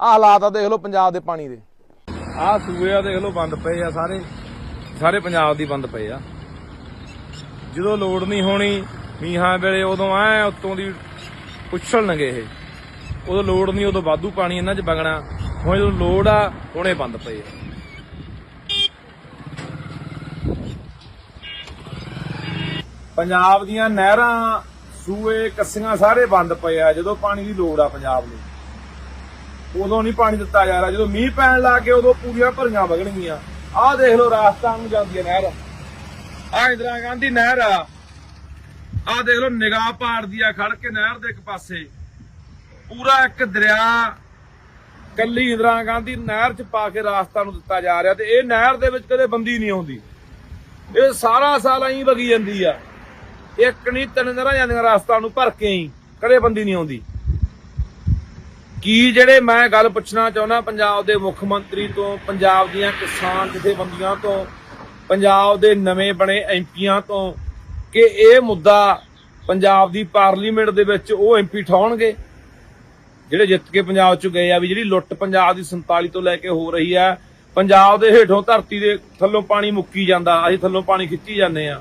ਆਹ ਹਾਲਾਤ ਆ, ਦੇਖ ਲਓ ਪੰਜਾਬ ਦੇ ਪਾਣੀ ਦੇ। ਆਹ ਸੂਏ ਆ, ਦੇਖ ਲਓ ਬੰਦ ਪਏ ਆ ਸਾਰੇ। ਸਾਰੇ ਪੰਜਾਬ ਦੀ ਬੰਦ ਪਏ ਆ। ਜਦੋਂ ਲੋੜ ਨਹੀਂ ਹੋਣੀ, ਮੀਂਹਾਂ ਵੇਲੇ ਉਦੋਂ ਐ ਉੱਤੋਂ ਦੀ ਉਛਲਣਗੇ ਇਹ। ਉਦੋਂ ਲੋੜ ਨਹੀਂ, ਉਦੋਂ ਵਾਧੂ ਪਾਣੀ ਇਹਨਾਂ 'ਚ ਵਗਣਾ। ਹੁਣ ਜਦੋਂ ਲੋੜ ਆ, ਹੁਣੇ ਬੰਦ ਪਏ ਆ। ਪੰਜਾਬ ਦੀਆਂ ਨਹਿਰਾਂ, ਸੂਏ, ਕੱਸੀਆਂ ਸਾਰੇ ਬੰਦ ਪਏ ਆ, ਜਦੋਂ ਪਾਣੀ ਦੀ ਲੋੜ ਆ ਪੰਜਾਬ ਨੂੰ। ਉਦੋਂ ਨਹੀਂ ਪਾਣੀ ਦਿੱਤਾ ਜਾ ਰਿਹਾ। ਜਦੋਂ ਮੀਂਹ ਪੈਣ ਲੱਗ ਗਏ, ਉਦੋਂ ਪੂਰੀਆਂ ਭਰੀਆਂ ਵਗਣਗੀਆਂ। ਆਹ ਦੇਖ ਲਓ, ਰਾਜਸਥਾਨ ਨੂੰ ਜਾਂਦੀ ਹੈ ਨਹਿਰ। ਆਹ ਇੰਦਰਾ ਗਾਂਧੀ ਨਹਿਰ ਆ। ਆਹ ਦੇਖ ਲਓ, ਨਿਗਾਹ ਪਾੜਦੀ ਆ ਖੜ ਕੇ ਨਹਿਰ ਦੇ ਇੱਕ ਪਾਸੇ। ਪੂਰਾ ਇੱਕ ਦਰਿਆ ਕੱਲੀ ਇੰਦਰਾ ਗਾਂਧੀ ਨਹਿਰ ਚ ਪਾ ਕੇ ਰਾਸਤਾ ਨੂੰ ਦਿੱਤਾ ਜਾ ਰਿਹਾ ਤੇ ਇਹ ਨਹਿਰ ਦੇ ਵਿੱਚ ਕਦੇ ਬੰਦੀ ਨਹੀਂ ਆਉਂਦੀ। ਇਹ ਸਾਰਾ ਸਾਲ ਐਂ ਵਗੀ ਜਾਂਦੀ ਆ। ਇੱਕ ਨਹੀਂ, ਤਿੰਨ ਨਹਿਰਾਂ ਜਾਂਦੀਆਂ ਰਾਸਤਾ ਨੂੰ ਭਰ ਕੇ ਹੀ, ਕਦੇ ਬੰਦੀ ਨਹੀਂ ਆਉਂਦੀ। ਕੀ ਜਿਹੜੇ ਮੈਂ ਗੱਲ ਪੁੱਛਣਾ ਚਾਹੁੰਦਾ, ਪੰਜਾਬ ਦੇ ਮੁੱਖ ਮੰਤਰੀ ਤੋਂ, ਪੰਜਾਬ ਦੀਆਂ ਕਿਸਾਨ ਜਥੇਬੰਦੀਆਂ ਤੋਂ, ਪੰਜਾਬ ਦੇ ਨਵੇਂ ਬਣੇ ਐਮਪੀਆਂ ਤੋਂ, ਕਿ ਇਹ ਮੁੱਦਾ ਪੰਜਾਬ ਦੀ ਪਾਰਲੀਮੈਂਟ ਦੇ ਵਿੱਚ ਉਹ ਐਮਪੀ ਠਾਉਣਗੇ? ਜਿਹੜੇ ਜਿੱਤ ਕੇ ਪੰਜਾਬ ਚ ਗਏ ਆ, ਵੀ ਜਿਹੜੀ ਲੁੱਟ ਪੰਜਾਬ ਦੀ 47 ਤੋਂ ਲੈ ਕੇ ਹੋ ਰਹੀ ਆ, ਪੰਜਾਬ ਦੇ ਹੇਠੋਂ ਧਰਤੀ ਦੇ ਥੱਲੋਂ ਪਾਣੀ ਮੁੱਕੀ ਜਾਂਦਾ, ਅਸੀਂ ਥੱਲੋਂ ਪਾਣੀ ਖਿੱਚੀ ਜਾਂਦੇ ਆ।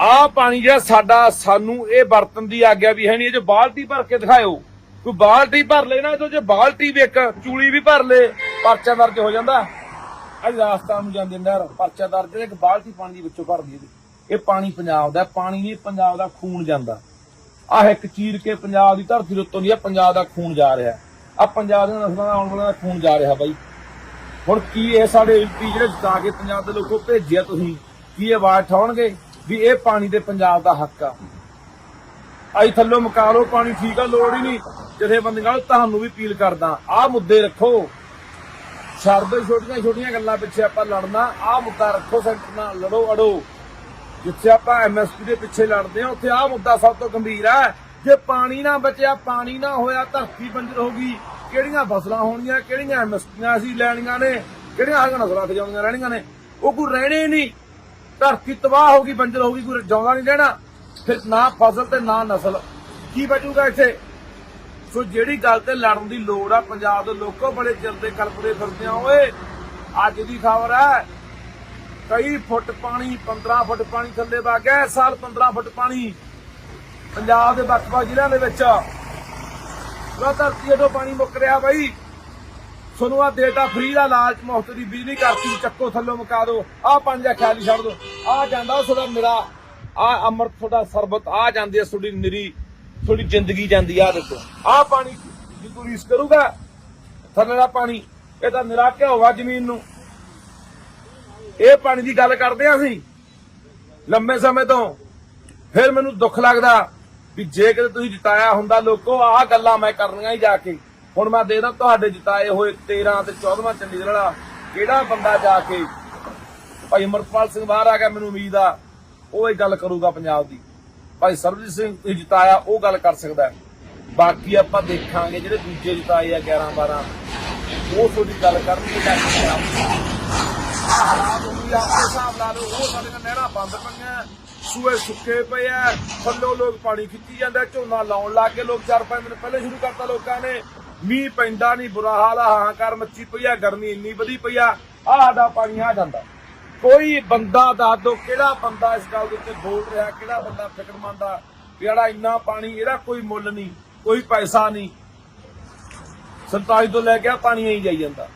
ਆਹ ਪਾਣੀ ਜਿਹੜਾ ਸਾਡਾ, ਸਾਨੂੰ ਇਹ ਵਰਤਨ ਦੀ ਆਗਿਆ ਵੀ ਹੈ ਨਹੀਂ, ਇਹ ਜੋ ਬਾਲਟੀ ਭਰ ਕੇ ਦਿਖਾਇਓ। ਕੋਈ ਬਾਲਟੀ ਭਰ ਲੈ ਨਾ ਇਹਦੇ ਚ ਬਾਲਟੀ ਵੀ ਇੱਕ ਚੂਲੀ ਵੀ ਭਰ ਲੇ, ਪਰਚਾ ਦਰਜ ਹੋ ਜਾਂਦਾ। ਅੱਜ ਰਾਜਸਥਾਨ ਨੂੰ ਜਾਂਦੇ ਨਹਿਰ, ਪਰਚਾ ਦਰਜ ਇੱਕ ਬਾਲਟੀ ਪਾਣੀ ਦੀ ਵਿੱਚੋਂ ਭਰਦੀ ਇਹਦੀ ਇਹ ਪਾਣੀ ਪੰਜਾਬ ਦਾ, ਪਾਣੀ ਨਹੀਂ, ਪੰਜਾਬ ਦਾ ਖੂਨ ਜਾਂਦਾ। ਆਹ ਇੱਕ ਚੀਰ ਕੇ ਪੰਜਾਬ ਦੀ ਧਰਤੀ ਦੇ ਉੱਤੋਂ ਦੀ ਆ, ਪੰਜਾਬ ਦਾ ਖੂਨ ਜਾ ਰਿਹਾ। ਆ ਪੰਜਾਬ ਦੇ ਨਸਲਾਂ ਦਾ ਆਉਣ ਵਾਲਾ ਦਾ ਖੂਨ ਜਾ ਰਿਹਾ ਬਾਈ। ਹੁਣ ਕੀ ਇਹ ਸਾਡੇ ਐਮਪੀ ਜਿਹੜੇ ਜਿਤਾ ਕੇ ਪੰਜਾਬ ਦੇ ਲੋਕੋ ਭੇਜਿਆ ਤੁਸੀਂ? ਕੀ ਇਹ ਆਵਾਜ਼ ਠਾਉਣਗੇ ਵੀ ਇਹ ਪਾਣੀ ਦੇ ਪੰਜਾਬ ਦਾ ਹੱਕ ਆ? ਆਈ ਥੱਲੋਂ ਮੁਕਾ ਲਓ ਪਾਣੀ ਠੀਕ ਆ, ਲੋੜ ਹੀ ਨਹੀਂ। ਜਥੇਬੰਦੀਆਂ ਨੂੰ ਤੁਹਾਨੂੰ ਵੀ ਅਪੀਲ ਕਰਦਾ, ਆਹ ਮੁੱਦੇ ਰੱਖੋ। ਛੱਡ ਛੋਟੀਆਂ ਛੋਟੀਆਂ ਗੱਲਾਂ ਪਿੱਛੇ ਆਪਾਂ ਲੜਨਾ, ਆਹ ਮੁੱਦਾ ਰੱਖੋ ਸੈਂਟਰ ਨਾਲ, ਲੜੋ ਅੜੋ। ਜਿੱਥੇ ਆਪਾਂ ਐਮਐਸਪੀ ਦੇ ਪਿੱਛੇ ਲੜਦੇ ਆ ਉੱਥੇ ਆਹ ਮੁੱਦਾ ਸਭ ਤੋਂ ਗੰਭੀਰ ਹੈ। ਜੇ ਪਾਣੀ ਨਾ ਬਚਿਆ, ਪਾਣੀ ਨਾ ਹੋਇਆ, ਧਰਤੀ ਬੰਜਰ ਹੋ ਗਈ, ਕਿਹੜੀਆਂ ਫਸਲਾਂ ਹੋਣੀਆਂ, ਕਿਹੜੀਆਂ ਐਮਐਸਪੀਆਂ ਅਸੀਂ ਲੈਣੀਆਂ ਨੇ, ਕਿਹੜੀਆਂ ਹਰੀਆਂ ਨਸਲਾਂ ਤੇ ਰਹਿਣੀਆਂ ਨੇ। ਉਹ ਕੋਈ ਰਹਿਣੇ ਨਹੀਂ। ਧਰਤੀ ਤਬਾਹ ਹੋ ਗਈ, ਬੰਜਰ ਹੋ ਗਈ, ਕੋਈ ਜਾਉਂਦਾ ਨਹੀਂ ਰਹਿਣਾ। ਫਿਰ ਨਾ ਫਸਲ ਤੇ ਨਾ ਨਸਲ। ਕੀ ਬਚੂਗਾ ਇੱਥੇ? ਸੋ ਜਿਹੜੀ ਗੱਲ ਤੇ ਲੜਨ ਦੀ ਲੋੜ ਆ, ਪੰਜਾਬ ਦੇ ਲੋਕੋ ਬੜੇ ਚਿਰ ਦੇ ਕਲਪਦੇ ਫਿਰਦੇ ਆ ਓਏ। ਅੱਜ ਦੀ ਖਬਰ ਹੈ, ਕਈ ਫੁੱਟ ਪਾਣੀ 15 ਫੁੱਟ ਪਾਣੀ ਥੱਲੇ ਵਗ ਗਿਆ ਇਸ ਸਾਲ 15 ਫੁੱਟ ਪਾਣੀ ਪੰਜਾਬ ਦੇ ਵੱਖ-ਵੱਖ ਜ਼ਿਲ੍ਹਿਆਂ ਦੇ ਵਿੱਚ। ਪੂਰਾ ਧਰਤੀ ਹੇਠੋਂ ਪਾਣੀ ਮੁੱਕ ਰਿਹਾ ਬਾਈ। ਤੁਹਾਨੂੰ ਆ ਦੇਤਾ ਫ੍ਰੀ ਦਾ ਲਾਲਚ ਮੁਫਤ ਦੀ ਬਿਜਲੀ ਕਰਤੀ ਚੱਕੋ, ਥੱਲੋਂ ਮੁਕਾ ਦਿਓ। ਆ ਪੰਜ ਦਾ ਖਿਆਲ ਛੱਡ ਦਿਓ। ਆ ਜਾਂਦਾ ਤੁਹਾਡਾ ਨਿਰਾ ਆ ਅੰਮ੍ਰਿਤ ਤੁਹਾਡਾ ਸਰਬਤ ਆ ਜਾਂਦੀ ਹੈ ਤੁਹਾਡੀ ਨਿਰੀ। ਤੁਹਾਡੀ ਜ਼ਿੰਦਗੀ ਜਾਂਦੀ ਆ ਦੇਖੋ। ਆ ਪਾਣੀ ਜੇ ਰੀਸ ਕਰੂਗਾ, ਥੱਲੇ ਦਾ ਪਾਣੀ, ਇਹ ਤਾਂ ਨਿਰਾਕਿਆ ਘਿਓ ਜ਼ਮੀਨ ਨੂੰ। ਇਹ ਪਾਣੀ ਦੀ ਗੱਲ ਕਰਦੇ ਆ ਅਸੀਂ ਲੰਮੇ ਸਮੇਂ ਤੋਂ। ਫਿਰ ਮੈਨੂੰ ਦੁੱਖ ਲੱਗਦਾ ਵੀ ਜੇ ਕਿਤੇ ਤੁਸੀਂ ਜਿਤਾਇਆ ਹੁੰਦਾ ਲੋਕੋ, ਆਹ ਗੱਲਾਂ ਮੈਂ ਕਰਨੀਆਂ ਹੀ ਜਾ ਕੇ। ਹੁਣ ਮੈਂ ਦੇਖਦਾ ਤੁਹਾਡੇ ਜਿਤਾਏ ਹੋਏ 13 ਤੇ 14ਵਾਂ ਚੰਡੀਗੜ੍ਹ ਵਾਲਾ ਕਿਹੜਾ ਬੰਦਾ ਜਾ ਕੇ? ਭਾਈ ਅਮਰਪਾਲ ਸਿੰਘ ਬਾਹਰ ਆ ਗਿਆ, ਮੈਨੂੰ ਉਮੀਦ ਆ, ਉਹ ਇਹ ਗੱਲ ਕਰੂਗਾ ਪੰਜਾਬ ਦੀ। ਭਾਈ ਸਰਬਜੀਤ ਸਿੰਘ ਤੁਸੀਂ ਜਿਤਾਇਆ, ਉਹ ਗੱਲ ਕਰ ਸਕਦਾ ਬਾਕੀ ਆਪਾਂ ਦੇਖਾਂਗੇ ਜਿਹੜੇ ਦੂਜੇ ਜਿਤਾਏ ਆ 11 12 ਉਹ ਤੁਹਾਡੀ ਗੱਲ ਕਰਨਗੇ ਜਾ ਕੇ ਪੰਜਾਬ ਦੀ। ਹਾਲਾਤ ਹਿਸਾਬ ਲਾ ਉਹ ਸਾਡੇ ਨਾਲ ਨਹਿਰਾਂ ਬੰਦ ਪਈਆਂ, ਸੂਏ ਸੁੱਕੇ ਪਏ ਆ, ਥੱਲੋਂ ਲੋਕ ਪਾਣੀ ਖਿੱਚੀ ਜਾਂਦਾ, ਝੋਨਾ ਲਾਉਣ ਲੱਗ ਗਏ, ਲੋਕ ਚਾਰ ਪੰਜ ਦਿਨ ਪਹਿਲੇ ਸ਼ੁਰੂ ਕਰਤਾ ਲੋਕਾਂ ਨੇ। ਮੀਂਹ ਪੈਂਦਾ ਨਹੀਂ ਬੁਰਾ ਹਾਲ ਆ ਹਾਹਾਕਾਰ ਮੱਚੀ ਪਈ ਆ, ਗਰਮੀ ਇੰਨੀ ਵਧੀ ਪਈ ਆ ਆ ਸਾਡਾ ਪਾਣੀ ਆ ਜਾਂਦਾ। ਕੋਈ ਬੰਦਾ ਦੱਸ ਦੋ ਕਿਹੜਾ ਬੰਦਾ ਇਸ ਗੱਲ ਦੇ ਉੱਤੇ ਬੋਲ ਰਿਹਾ, ਕਿਹੜਾ ਬੰਦਾ ਫਿਕਰਮੰਦ ਆ ਜਿਹੜਾ ਇੰਨਾ ਪਾਣੀ, ਇਹਦਾ ਕੋਈ ਮੁੱਲ ਨਹੀਂ, ਕੋਈ ਪੈਸਾ ਨਹੀਂ। 47 ਤੋਂ ਲੈ ਕੇ ਪਾਣੀ ਆਈ ਜਾਈ ਜਾਂਦਾ।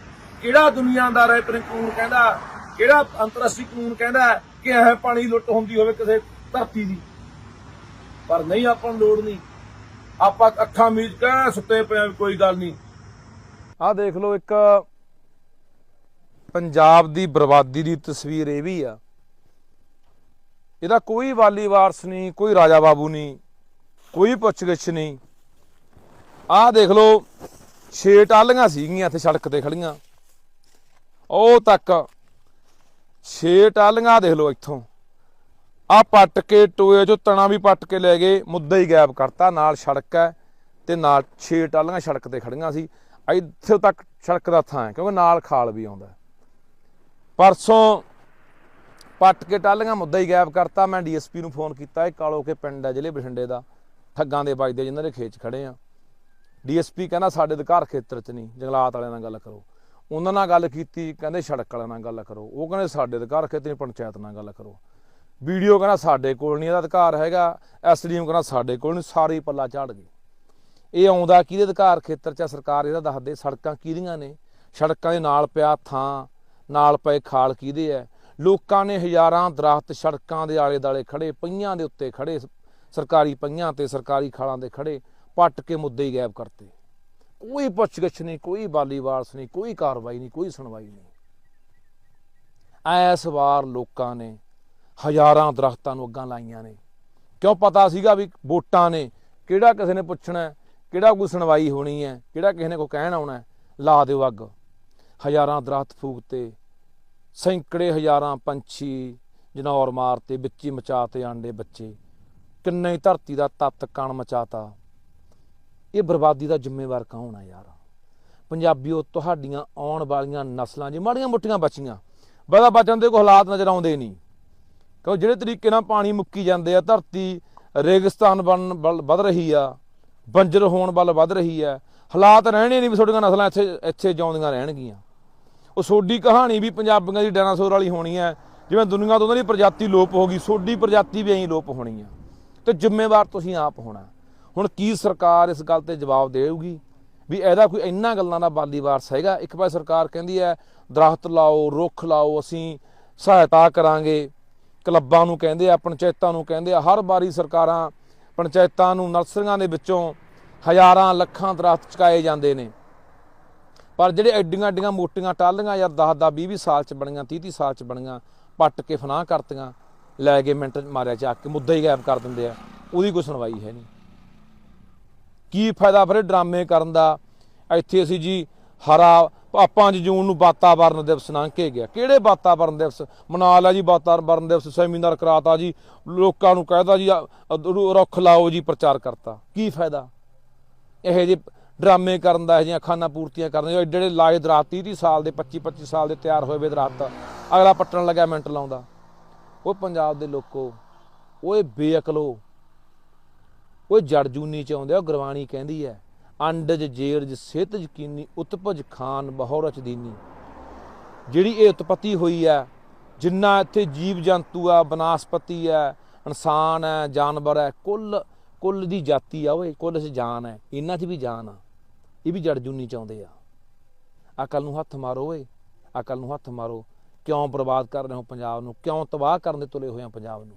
ਕਿਹੜਾ ਦੁਨੀਆਦਾਰ ਹੈ ਕਾਨੂੰਨ ਕਹਿੰਦਾ, ਕਿਹੜਾ ਅੰਤਰਰਾਸ਼ਟਰੀ ਕਾਨੂੰਨ ਕਹਿੰਦਾ ਕਿ ਇਹ ਪਾਣੀ ਲੁੱਟ ਹੁੰਦੀ ਹੋਵੇ ਕਿਸੇ ਧਰਤੀ ਦੀ। ਪਰ ਨਹੀਂ, ਆਪਾਂ ਨੂੰ ਲੋੜ ਨਹੀਂ। ਆਪਾਂ ਅੱਖਾਂ ਮੀਚ ਕੇ ਸੁੱਤੇ ਪਏ ਕੋਈ ਗੱਲ ਨਹੀਂ। ਆਹ ਦੇਖ ਲਓ ਇੱਕ ਪੰਜਾਬ ਦੀ ਬਰਬਾਦੀ ਦੀ ਤਸਵੀਰ ਇਹ ਵੀ ਆ। ਇਹਦਾ ਕੋਈ ਵਾਲੀ ਵਾਰਸ ਨਹੀਂ, ਕੋਈ ਰਾਜਾ ਬਾਬੂ ਨਹੀਂ, ਕੋਈ ਪੁੱਛਗਿੱਛ ਨਹੀਂ। ਆਹ ਦੇਖ ਲਓ, ਛੇ ਟਾਲੀਆਂ ਸੀਗੀਆਂ ਇੱਥੇ ਸੜਕ ਤੇ ਖੜੀਆਂ। ਉਹ ਤੱਕ ਛੇ ਟਾਲੀਆਂ ਦੇਖ ਲਓ ਇੱਥੋਂ। ਆ ਪੱਟ ਕੇ ਟੋਏ ਚੋਂ ਤਣਾ ਵੀ ਪੱਟ ਕੇ ਲੈ ਗਏ, ਮੁੱਦਾ ਹੀ ਗਾਇਬ ਕਰਤਾ। ਨਾਲ ਸੜਕ ਹੈ ਤੇ ਨਾਲ ਛੇ ਟਾਲੀਆਂ ਸੜਕ ਤੇ ਖੜੀਆਂ ਸੀ। ਇੱਥੇ ਤੱਕ ਸੜਕ ਦਾ ਥਾਂ ਹੈ, ਕਿਉਂਕਿ ਨਾਲ ਖਾਲ ਵੀ ਆਉਂਦਾ ਪਰਸੋਂ ਪੱਟ ਕੇ ਟਾਲੀਆਂ ਮੁੱਦਾ ਹੀ ਗਾਇਬ ਕਰਤਾ। ਮੈਂ ਡੀਐਸਪੀ ਨੂੰ ਫੋਨ ਕੀਤਾ ਇਹ ਕਾਲੋ ਕੇ ਪਿੰਡ ਹੈ ਜ਼ਿਲ੍ਹੇ ਬਠਿੰਡੇ ਦਾ। ਠੱਗਾਂ ਦੇ ਵੱਜਦੇ ਜਿਨ੍ਹਾਂ ਦੇ ਖੇਚ ਖੜੇ ਆ। ਡੀਐਸਪੀ ਕਹਿੰਦਾ ਸਾਡੇ ਅਧਿਕਾਰ ਖੇਤਰ 'ਚ ਨਹੀਂ ਜੰਗਲਾਤ ਵਾਲਿਆਂ ਨਾਲ ਗੱਲ ਕਰੋ। ਉਹਨਾਂ ਨਾਲ ਗੱਲ ਕੀਤੀ ਕਹਿੰਦੇ ਸੜਕ ਵਾਲਿਆਂ ਨਾਲ ਗੱਲ ਕਰੋ। ਉਹ ਕਹਿੰਦੇ ਸਾਡੇ ਅਧਿਕਾਰ ਖੇਤਰ ਨਹੀਂ ਪੰਚਾਇਤ ਨਾਲ ਗੱਲ ਕਰੋ। ਵੀਡੀਓ ਕਹਿੰਦਾ ਸਾਡੇ ਕੋਲ ਨਹੀਂ ਇਹਦਾ ਅਧਿਕਾਰ ਹੈਗਾ। ਐਸਡੀਐਮ ਕਹਿੰਦਾ ਸਾਡੇ ਕੋਲ ਨਹੀਂ ਸਾਰੀ ਪੱਲਾ ਝਾੜ ਗਈ। ਇਹ ਆਉਂਦਾ ਕਿਹਦੇ ਅਧਿਕਾਰ ਖੇਤਰ 'ਚ ਆ, ਸਰਕਾਰ ਇਹਦਾ ਦੱਸਦੇ ਸੜਕਾਂ ਕਿਹਦੀਆਂ ਨੇ? ਸੜਕਾਂ ਦੇ ਨਾਲ ਪਿਆ ਥਾਂ ਨਾਲ ਪਏ ਖਾਲ ਕਿਹਦੇ ਐ? ਲੋਕਾਂ ਨੇ ਹਜ਼ਾਰਾਂ ਦਰਖਤ ਸੜਕਾਂ ਦੇ ਆਲੇ ਦਾਲੇ ਖੜੇ ਪਈਆਂ ਦੇ ਉੱਤੇ ਖੜੇ ਸਰਕਾਰੀ ਪਈਆਂ ਤੇ ਸਰਕਾਰੀ ਖਾਲਾਂ ਦੇ ਖੜੇ ਪੱਟ ਕੇ ਮੁੱਦੇ ਹੀ ਗਾਇਬ ਕਰਤੇ। ਕੋਈ ਪੁੱਛਗਿੱਛ ਨਹੀਂ, ਕੋਈ ਬਾਲੀ ਵਾਰਸ ਨਹੀਂ ਕੋਈ ਕਾਰਵਾਈ ਨਹੀਂ, ਕੋਈ ਸੁਣਵਾਈ ਨਹੀਂ। ਐਸ ਵਾਰ ਲੋਕਾਂ ਨੇ ਹਜ਼ਾਰਾਂ ਦਰਖਤਾਂ ਨੂੰ ਅੱਗਾਂ ਲਾਈਆਂ ਨੇ। ਕਿਉਂ ਪਤਾ ਸੀਗਾ ਵੀ ਵੋਟਾਂ ਨੇ ਕਿਹੜਾ ਕਿਸੇ ਨੇ ਪੁੱਛਣਾ, ਕਿਹੜਾ ਕੋਈ ਸੁਣਵਾਈ ਹੋਣੀ ਹੈ ਕਿਹੜਾ ਕਿਸੇ ਨੇ ਕੋਈ ਕਹਿਣ ਆਉਣਾ ਲਾ ਦਿਓ ਅੱਗ। ਹਜ਼ਾਰਾਂ ਦਰਖਤ ਫੂਕਤੇ ਸੈਂਕੜੇ ਹਜ਼ਾਰਾਂ ਪੰਛੀ ਜਨੌਰ ਮਾਰਤੇ ਵਿੱਚੀ ਮਚਾਤੇ ਆਂਡੇ ਬੱਚੇ। ਕਿੰਨੇ ਹੀ ਧਰਤੀ ਦਾ ਤੱਤ ਕਣ ਮਚਾਤਾ। ਇਹ ਬਰਬਾਦੀ ਦਾ ਜ਼ਿੰਮੇਵਾਰ ਕੌਣ ਆ ਯਾਰ? ਪੰਜਾਬੀਓ, ਤੁਹਾਡੀਆਂ ਆਉਣ ਵਾਲੀਆਂ ਨਸਲਾਂ ਜੇ ਮਾੜੀਆਂ ਮੋਟੀਆਂ ਬਚੀਆਂ ਬਦਾ ਬਚਣ ਦੇ ਕੋਈ ਹਾਲਾਤ ਨਜ਼ਰ ਆਉਂਦੇ ਨਹੀਂ। ਕਿਉਂ ਜਿਹੜੇ ਤਰੀਕੇ ਨਾਲ ਪਾਣੀ ਮੁੱਕੀ ਜਾਂਦੇ ਆ, ਧਰਤੀ ਰੇਗਿਸਤਾਨ ਬਣ ਵੱਲ ਵੱਧ ਰਹੀ ਆ, ਬੰਜਰ ਹੋਣ ਵੱਲ ਵੱਧ ਰਹੀ ਆ, ਹਾਲਾਤ ਰਹਿਣੇ ਨਹੀਂ ਵੀ ਤੁਹਾਡੀਆਂ ਨਸਲਾਂ ਇੱਥੇ ਇੱਥੇ ਜਿਉਂਦੀਆਂ ਰਹਿਣਗੀਆਂ। ਉਹ ਸੋਡੀ ਕਹਾਣੀ ਵੀ ਪੰਜਾਬੀਆਂ ਦੀ ਡਾਇਨਾਸੌਰ ਵਾਲੀ ਹੋਣੀ ਹੈ। ਜਿਵੇਂ ਦੁਨੀਆ ਤੋਂ ਉਹਨਾਂ ਦੀ ਪ੍ਰਜਾਤੀ ਲੋਪ ਹੋ ਗਈ ਸੋਡੀ ਪ੍ਰਜਾਤੀ ਵੀ ਐਂ ਲੋਪ ਹੋਣੀ ਆ। ਤੇ ਜ਼ਿੰਮੇਵਾਰ ਤੁਸੀਂ ਆਪ ਹੋਣਾ। ਹੁਣ ਕੀ ਸਰਕਾਰ ਇਸ ਗੱਲ ਤੇ ਜਵਾਬ ਦੇਊਗੀ? ਵੀ ਇਹਦਾ ਕੋਈ ਇੰਨਾ ਗੱਲਾਂ ਦਾ ਬਾਲੀ ਵਾਰਸ ਹੈਗਾ। ਇੱਕ ਪਾਸੇ ਸਰਕਾਰ ਕਹਿੰਦੀ ਹੈ, ਦਰਖਤ ਲਾਓ, ਰੁੱਖ ਲਾਓ, ਅਸੀਂ ਸਹਾਇਤਾ ਕਰਾਂਗੇ। ਕਲੱਬਾਂ ਨੂੰ ਕਹਿੰਦੇ ਆ, ਪੰਚਾਇਤਾਂ ਨੂੰ ਕਹਿੰਦੇ ਆ। ਹਰ ਵਾਰੀ ਸਰਕਾਰਾਂ ਪੰਚਾਇਤਾਂ ਨੂੰ, ਨਰਸਰੀਆਂ ਦੇ ਵਿੱਚੋਂ ਹਜ਼ਾਰਾਂ, ਲੱਖਾਂ ਦਰਖਤ ਚੁਕਾਏ ਜਾਂਦੇ ਨੇ। ਪਰ ਜਿਹੜੇ ਐਡੀਆਂ ਐਡੀਆਂ ਮੋਟੀਆਂ ਟਾਲੀਆਂ ਯਾਰ 10 10 20 20 ਸਾਲ ਚ ਬਣੀਆਂ 30 30 ਸਾਲ ਚ ਬਣੀਆਂ, ਪੱਟ ਕੇ ਫਨਾਹ ਕਰਤੀਆਂ, ਲੈ ਕੇ ਮਿੰਟ 'ਚ ਮਾਰਿਆ ਚੱਕ ਕੇ, ਮੁੱਦਾ ਹੀ ਗਾਇਬ ਕਰ ਦਿੰਦੇ ਆ, ਉਹਦੀ ਕੋਈ ਸੁਣਵਾਈ ਹੈ ਨਹੀਂ। ਕੀ ਫਾਇਦਾ ਫਿਰ ਡਰਾਮੇ ਕਰਨ ਦਾ? ਇੱਥੇ ਅਸੀਂ ਜੀ ਹਰਾ ਪ- 5 ਜੂਨ ਨੂੰ ਵਾਤਾਵਰਨ ਦਿਵਸ ਲੰਘ ਕੇ ਗਿਆ। ਕਿਹੜੇ ਵਾਤਾਵਰਨ ਦਿਵਸ? ਮਨਾ ਲਿਆ ਜੀ, ਵਾਤਾਵਰਨ ਦਿਵਸ, ਸੈਮੀਨਾਰ ਕਰਾਤਾ ਜੀ, ਲੋਕਾਂ ਨੂੰ ਕਹਿਦਾ ਜੀ ਰੁੱਖ ਲਾਓ ਜੀ, ਪ੍ਰਚਾਰ ਕਰਤਾ। ਕੀ ਫਾਇਦਾ? ਇਹ ਜਿਹੇ ਡਰਾਮੇ ਕਰਨ ਦਾ, ਇਹ ਜਿਹੀਆਂ ਖਾਨਾ ਪੂਰਤੀਆਂ ਕਰਨ ਦੇ। ਏਡੇ ਏਡੇ ਲਾਏ ਦਰਾਤ 30 30 ਸਾਲ ਦੇ 25 25 ਸਾਲ ਦੇ ਤਿਆਰ ਹੋਏ ਵੇ ਦਰਾਤ ਅਗਲਾ ਪੱਟਣ ਲੱਗਿਆ ਮਿੰਟ ਲਾਉਂਦਾ। ਉਹ ਪੰਜਾਬ ਦੇ ਲੋਕੋ, ਓਏ ਬੇਅਕਲੋ ਉਹ ਜੜਜੂਨੀ ਚ ਆਉਂਦੇ ਆ ਉਹ ਗੁਰਬਾਣੀ ਕਹਿੰਦੀ ਹੈ ਅੰਡਜ ਜੇਰਜ ਸਿਹਤ ਯਕੀਨੀ, ਉਤਪਜ ਖਾਨ ਬਹੁਰਚ ਦੀਨੀ ਜਿਹੜੀ ਇਹ ਉਤਪਤੀ ਹੋਈ ਹੈ ਜਿੰਨਾ ਇੱਥੇ ਜੀਵ ਜੰਤੂ ਆ, ਬਨਾਸਪਤੀ ਹੈ ਇਨਸਾਨ ਹੈ ਜਾਨਵਰ ਹੈ ਕੁੱਲ ਕੁੱਲ ਦੀ ਜਾਤੀ ਆ ਓਏ, ਕੁੱਲ ਚ ਜਾਨ ਹੈ ਇਹਨਾਂ 'ਚ ਵੀ ਜਾਨ ਆ। ਇਹ ਵੀ ਜੜ ਜੂਨੀ ਚ ਆ। ਅਕਲ ਨੂੰ ਹੱਥ ਮਾਰੋ ਓਏ। ਅਕਲ ਨੂੰ ਹੱਥ ਮਾਰੋ। ਕਿਉਂ ਬਰਬਾਦ ਕਰ ਰਹੇ ਹੋ ਪੰਜਾਬ ਨੂੰ? ਕਿਉਂ ਤਬਾਹ ਕਰਨ ਦੇ ਤੁਲੇ ਹੋਏ ਆ ਪੰਜਾਬ ਨੂੰ?